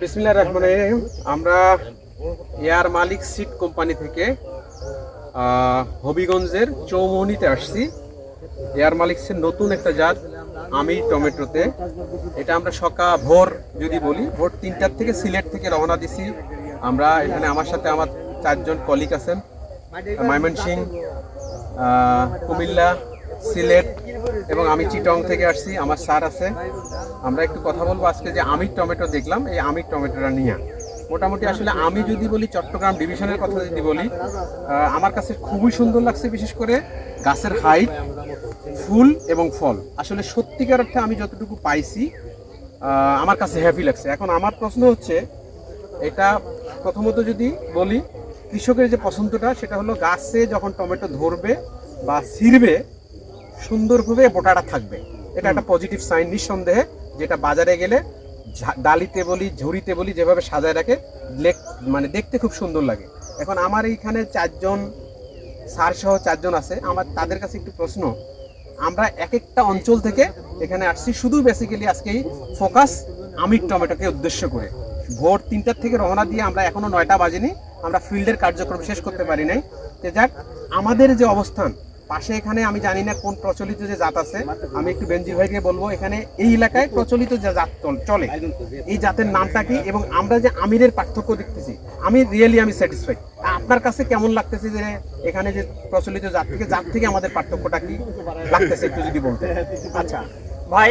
বিসমিল্লাহ রহমান রহিম। আমরা এয়ার মালিক seat company থেকে হবিগঞ্জের চৌমোহনীতে আসছি। এয়ার মালিক্সের নতুন একটা জাত, আমি টমেটোতে। এটা আমরা সকাল ভোর যদি বলি, ভোর তিনটার থেকে সিলেট থেকে রওনা দিছি। আমরা এখানে আমার সাথে আমার চারজন কলিগ আছেন ময়মনসিং কুমিল্লা সিলেট এবং আমি চিটং থেকে আসছি, আমার স্যার আছে। আমরা একটু কথা বলব আজকে যে আমির টমেটো দেখলাম, এই আমির টমেটোটা নিয়ে। মোটামুটি আসলে আমি যদি বলি, চট্টগ্রাম ডিভিশনের কথা যদি বলি আমার কাছে খুবই সুন্দর লাগছে, বিশেষ করে গাছের হাইট ফুল এবং ফল। আসলে সত্যিকার অর্থে আমি যতটুকু পাইছি আমার কাছে হ্যাপি লাগছে। এখন আমার প্রশ্ন হচ্ছে, এটা প্রথমত যদি বলি, কৃষকের যে পছন্দটা, সেটা হলো গাছে যখন টমেটো ধরবে বা ছিঁড়বে সুন্দরভাবে বোটাটা থাকবে। এটা একটা পজিটিভ সাইন নিঃসন্দেহে, যেটা বাজারে গেলে ডালিতে বলি, ঝুড়িতে বলি, যেভাবে সাজায় রাখে মানে দেখতে খুব সুন্দর লাগে। এখন আমার এইখানে চারজন স্যার সহ চারজন আছে। আমার তাদের কাছে একটু প্রশ্ন, আমরা এক একটা অঞ্চল থেকে এখানে আসছি শুধু বেসিক্যালি আজকেই ফোকাস আমির টমেটোকে উদ্দেশ্য করে। ভোর তিনটার থেকে রওনা দিয়ে আমরা এখনও নয়টা বাজেনি, আমরা ফিল্ডের কার্যক্রম শেষ করতে পারি নাই। যে যাক, আমাদের যে অবস্থান পাশে এখানে আমি জানি না কোন প্রচলিত যে জাত আছে আমি একটু বেঞ্জির ভাইকে বলব এখানে এই এলাকায় প্রচলিত যে জাত চলে এই জাতের নামটা কি? এবং আমরা যে আমিরের পার্থক্য দেখতেছি আমি রিয়েলি আমি স্যাটিসফাইড আপনার কাছে কেমন লাগতেছে যে এখানে যে প্রচলিত জাত থেকে জাত থেকে আমাদের পার্থক্যটা কি লাগতেছে একটু যদি বলতে আচ্ছা ভাই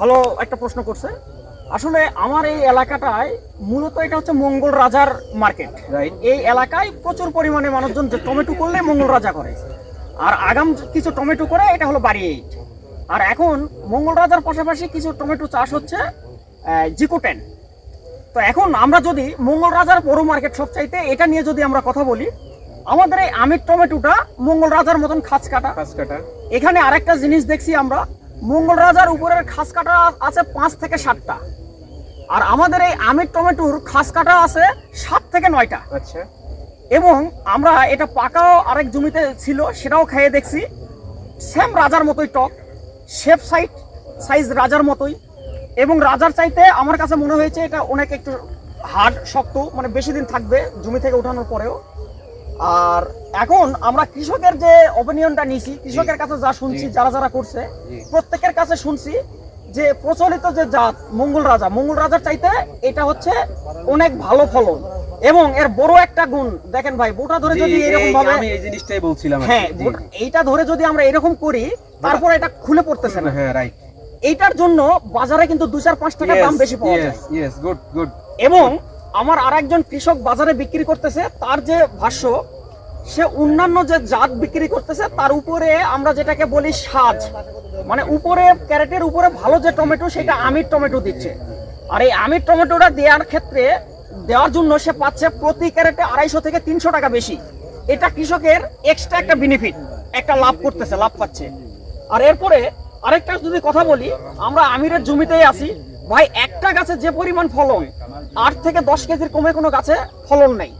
ভালো একটা প্রশ্ন করছে। আসলে আমার এই এলাকাটায় মূলত এটা হচ্ছে মঙ্গল রাজার মার্কেট। রাইট এই এলাকায় প্রচুর পরিমাণে মানুষজন টমেটো করলে মঙ্গল রাজা করে। আর আগাম কিছু টমেটো করে এটা হলো বাড়ি এইট আর এখন মঙ্গল রাজার পাশাপাশি কিছু টমেটো চাষ হচ্ছে জিকোটেন। তো এখন আমরা যদি মঙ্গল রাজার বড় মার্কেট সব চাইতে এটা নিয়ে যদি আমরা কথা বলি আমাদের এই আমির টমেটোটা মঙ্গল রাজার মতন খাঁচ কাটা। পাঁচ কাটা। এখানে আরেকটা জিনিস দেখছি আমরা মঙ্গল রাজার উপরের খাস কাটা আছে পাঁচ থেকে সাতটা। আর আমাদের এই আমের টমেটোর খাস কাটা আছে সাত থেকে নয়টা। আচ্ছা। এবং আমরা এটা পাকাও আরেক জমিতে ছিল সেটাও খেয়ে দেখছি। সেম রাজার মতোই টক শেপ সাইট সাইজ রাজার মতোই। এবং রাজার চাইতে আমার কাছে মনে হয়েছে এটা অনেক একটু হার্ড শক্ত মানে বেশি দিন থাকবে জমি থেকে ওঠানোর পরেও। আর এখন আমরা কৃষকের যে অপিনিয়নটা নিয়েছি কৃষকের কাছে যা শুনছি যারা যারা করছে প্রত্যেকের কাছে শুনছি যে প্রচলিত যে জাত মঙ্গল রাজা মঙ্গল রাজার চাইতে এটা হচ্ছে অনেক ভালো ফলন। এবং এর বড় একটা গুণ দেখেন ভাই বোটা ধরে যদি এরকম ভাবে আমি এই জিনিসটাই বলছিলাম হ্যাঁ এইটা ধরে যদি আমরা এরকম করি তারপরে এটা খুলে পড়তেছে না। হ্যাঁ রাইট এইটার জন্য বাজারে কিন্তু দু চার পাঁচ টাকা দাম বেশি পাওয়া যায়। ইয়েস গুড গুড এবং আমার আরেকজন কৃষক বাজারে বিক্রি করতেছে তার যে ভাষ্য সে অন্যান্য যে জাত বিক্রি করতেছে তার উপরে আমরা যেটাকে বলি সাজ। মানে উপরে ক্যারেটের উপরে ভালো যে টমেটো সেটা আমির টমেটো দিচ্ছে। আর এই আমির টমেটোটা দেওয়ার ক্ষেত্রে দেওয়ার জন্য সে পাচ্ছে প্রতি ক্যারেটে আড়াইশো থেকে তিনশো টাকা বেশি। এটা কৃষকের এক্সট্রা একটা বেনিফিট একটা লাভ করতেছে, লাভ পাচ্ছে। আর এরপরে আরেকটা যদি কথা বলি, আমরা আমিরের জমিতেই আছি। ভাই, একটা গাছে যে পরিমাণ ফলন, আট থেকে দশ কেজির কমে কোনো গাছে ফলন নেই।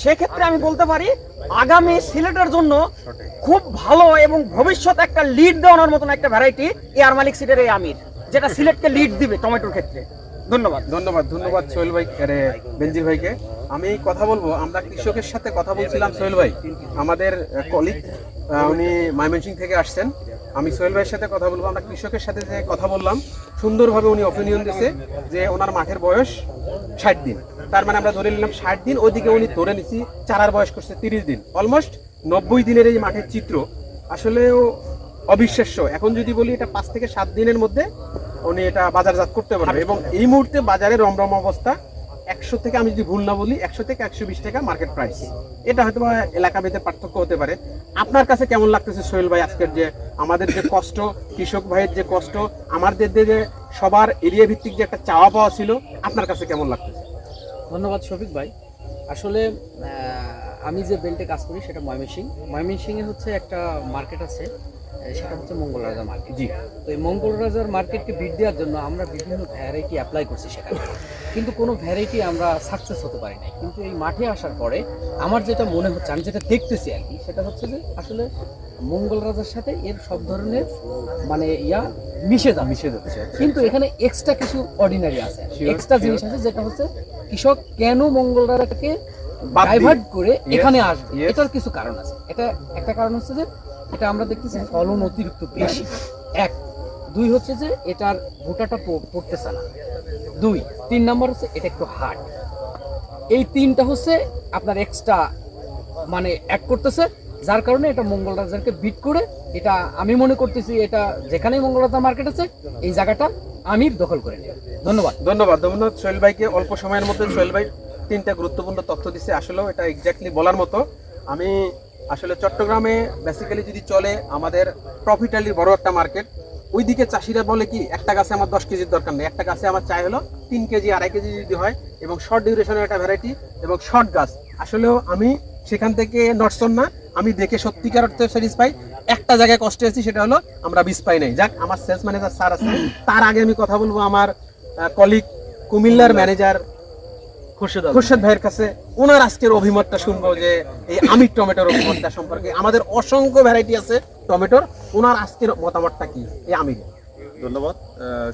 সেক্ষেত্রে আমি বলতে পারি, আগামী সিলেটের জন্য খুব ভালো এবং ভবিষ্যৎ একটা লিড দেওয়ানোর মতন একটা ভ্যারাইটি এয়ার মালিক সিটের এই আমির, যেটা সিলেটকে লিড দিবে টমেটোর ক্ষেত্রে। ধন্যবাদ ধন্যবাদ ধন্যবাদ সোহেল ভাই, আরে বেনজির ভাইকে। আমি কথা বলব, আমরা কৃষকের সাথে কথা বলছিলাম সোহেল ভাই। আমাদের কলিগ উনি ময়মনসিং থেকে আসছেন। আমি সোহেল ভাইয়ের সাথে কথা বলব, আমরা কৃষকের সাথে যে কথা বললাম, সুন্দরভাবে উনি অপিনিয়ন দিয়েছে যে ওনার মাঠের বয়স ষাট দিন। তার মানে আমরা ধরে নিলাম ষাট দিন, ওইদিকে উনি ধরে নিছি চারার বয়স করছে তিরিশ দিন। অলমোস্ট নব্বই দিনের এই মাঠের চিত্র। আসলেও অবিশ্বাস্য। এখন যদি বলি এটা পাঁচ থেকে সাত দিনের মধ্যে উনি এটা বাজারজাত করতে পারবে। এবং এই মুহূর্তে বাজারে রমরম অবস্থা একশো থেকে আমি যদি ভুল না বলি একশো থেকে একশো বিশ টাকা মার্কেট প্রাইস এটা হয়তো এলাকা ভেদে পার্থক্য হতে পারে। আপনার কাছে কেমন লাগতেছে সোহেল ভাই আজকের যে আমাদের যে কষ্ট কৃষক ভাইয়ের যে কষ্ট আমাদের যে সবার এরিয়া ভিত্তিক যে একটা চাওয়া পাওয়া ছিল আপনার কাছে কেমন লাগতেছে? ধন্যবাদ শফিক ভাই। আসলে আমি যে বেল্টে কাজ করি সেটা ময়মনসিং। ময়মনসিংয়ে হচ্ছে একটা মার্কেট আছে সেটা হচ্ছে মঙ্গল রাজা মার্কেট জি। তো এই মঙ্গল রাজার মার্কেটকে বিট দেওয়ার জন্য আমরা বিভিন্ন ভ্যারাইটি অ্যাপ্লাই করছি সেখানে। কিন্তু কোনো ভ্যারাইটি আমরা সাকসেস হতে পারি নাই। কিন্তু এই মাঠে আসার পরে আমার যেটা মনে হচ্ছে আমি যেটা দেখতেছি আর কি সেটা হচ্ছে যে আসলে মঙ্গল রাজার সাথে এর সব ধরনের মানে ইয়া মিশে যাবে। মিশে যাচ্ছে কিন্তু এখানে এক্সট্রা কিছু অর্ডিনারি আছে। এক্সট্রা জিনিস আছে যেটা হচ্ছে কৃষক কেন মঙ্গল রাজাকে ডাইভার্ট করে এখানে আসবে? এটার কিছু কারণ আছে। এটা একটা কারণ হচ্ছে যে এটা আমরা দেখতেছি ফলন অতিরিক্ত বেশি। এক, দুই হচ্ছে যে এটার ভুটাটা পড়তেছে না। দুই, তিন নম্বর হচ্ছে এটা একটু হার্ড এই তিনটা হচ্ছে আপনার এক্সট্রা মানে এক করতেছে, যার কারণে এটা মঙ্গল রাজারকে বিট করে, এটা আমি মনে করতেছি এটা যেখানেই মঙ্গল রাজা মার্কেট আছে, এই জায়গাটা আমি দখল করে নিই ধন্যবাদ। ধন্যবাদ। ধন্যবাদ। সোহেল ভাইকে অল্প সময়ের মধ্যে সোহেল ভাই তিনটা গুরুত্বপূর্ণ তথ্য দিচ্ছে আসলেও এটা এক্স্যাক্টলি বলার মতো। আমি আসলে চট্টগ্রামে বেসিক্যালি যদি চলে আমাদের প্রফিটালি বড় একটা মার্কেট ওইদিকে চাষিরা বলে কি, একটা গাছে আমার দশ কেজির দরকার নেই, একটা গাছে আমার চাই হলো তিন কেজি, আড়াই কেজি যদি হয় এবং শর্ট ডিউরেশনের একটা ভ্যারাইটি এবং শর্ট গাছ। আসলেও আমি সেখান থেকে নটসন না, আমি দেখে সত্যিকার অর্থে স্যাটিসফাই একটা জায়গায় কষ্ট হয়েছি সেটা হলো আমরা বিষ পাই নাই। যাক, আমার সেলস ম্যানেজার স্যার আছে তার আগে আমি কথা বলব আমার কলিগ কুমিল্লার ম্যানেজার খুরশেদ ভাইয়ের কাছে ওনার আজকের অভিমতটা শুনব যে এই আমির টমেটোর অভিমতটা সম্পর্কে। আমাদের অসংখ্য ভ্যারাইটি আছে টমেটোর। ওনার আজকের মতামতটা কি? এই আমির। ধন্যবাদ।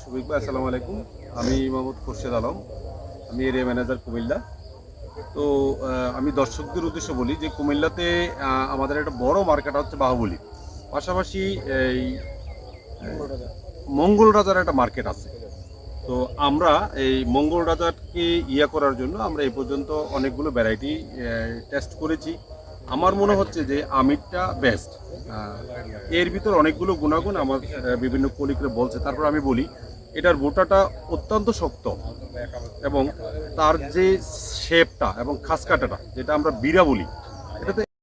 শফিক ভাই আসসালামু আলাইকুম। আমি মোহাম্মদ খুরশেদ আলম। আমি এরিয়া ম্যানেজার কুমিল্লা। তো আমি দর্শকদের উদ্দেশ্যে বলি যে কুমিল্লাতে আমাদের একটা বড় মার্কেট হচ্ছে বাহুবলী। পাশাপাশি এই মঙ্গল রাজার একটা মার্কেট আছে। তো আমরা এই মঙ্গল রাজাকে ইয়া করার জন্য আমরা এই পর্যন্ত অনেকগুলো ভ্যারাইটি টেস্ট করেছি। আমার মনে হচ্ছে যে আমিরটা বেস্ট এর ভিতর অনেকগুলো গুণাগুণ আমার বিভিন্ন কলিগরা বলছে। তারপর আমি বলি, এটার বোটাটা অত্যন্ত শক্ত এবং তার যে শেপটা এবং খাস কাটাটা যেটা আমরা বিরা বলি, এটাতে